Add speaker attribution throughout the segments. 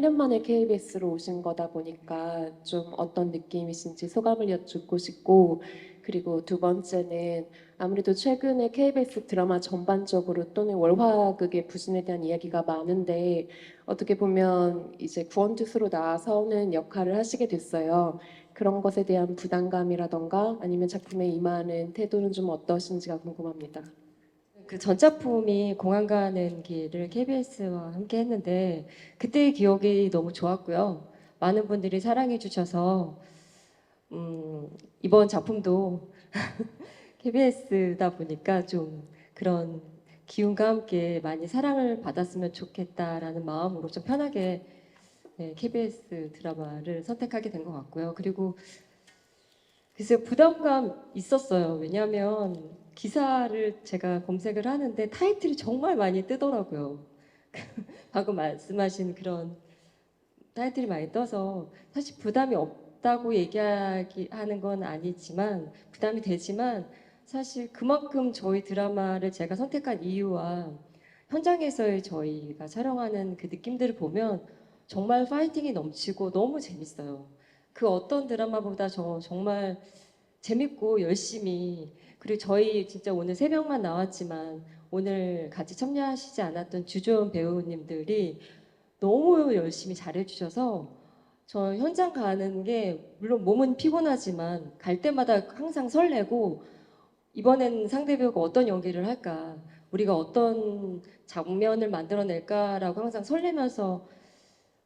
Speaker 1: 8년 만에 KBS로 오신 거다 보니까 좀 어떤 느낌이신지 소감을 여쭙고 싶고 그리고 두 번째는 아무래도 최근에 KBS 드라마 전반적으로 또는 월화극의 부진에 대한 이야기가 많은데 어떻게 보면 이제 구원투수로 나서는 역할을 하시게 됐어요. 그런 것에 대한 부담감이라던가 아니면 작품에 임하는 태도는 좀 어떠신지가 궁금합니다.
Speaker 2: 그 전작품이 공항 가는 길을 KBS와 함께 했는데 그때의 기억이 너무 좋았고요. 많은 분들이 사랑해 주셔서 음, 이번 작품도 KBS다 보니까 좀 그런 기운과 함께 많이 사랑을 받았으면 좋겠다라는 마음으로 좀 편하게 네, KBS 드라마를 선택하게 된 것 같고요. 그리고 글쎄요 부담감 있었어요. 왜냐하면 기사를 제가 검색을 하는데 타이틀이 정말 많이 뜨더라고요. 방금 말씀하신 그런 타이틀이 많이 떠서 사실 부담이 없다고 얘기하는 건 아니지만 부담이 되지만 사실 그만큼 저희 드라마를 제가 선택한 이유와 현장에서의 저희가 촬영하는 그 느낌들을 보면 정말 파이팅이 넘치고 너무 재밌어요. 그 어떤 드라마보다 저 정말 재밌고 열심히. 그리고 저희 진짜 오늘 세 명만 나왔지만 오늘 같이 참여하시지 않았던 주조연 배우님들이 너무 열심히 잘해주셔서 저 현장 가는 게 물론 몸은 피곤하지만 갈 때마다 항상 설레고 이번엔 상대 배우가 어떤 연기를 할까 우리가 어떤 장면을 만들어낼까라고 항상 설레면서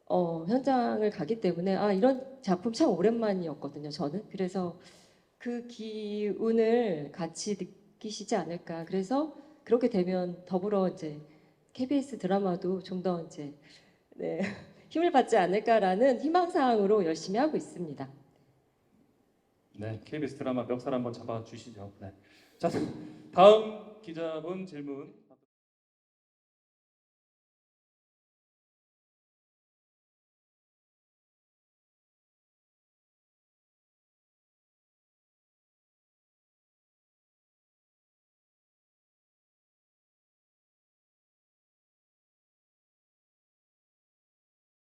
Speaker 2: 어, 현장을 가기 때문에 아 이런 작품 참 오랜만이었거든요 저는. 그래서 그 기운을 같이 느끼시지 않을까. 그래서 그렇게 되면 더불어 이제 KBS 드라마도 좀 더 이제 네, 힘을 받지 않을까라는 희망사항으로 열심히 하고 있습니다.
Speaker 3: 네, KBS 드라마 멱살 한번 잡아 주시죠. 네. 자, 다음 기자분 질문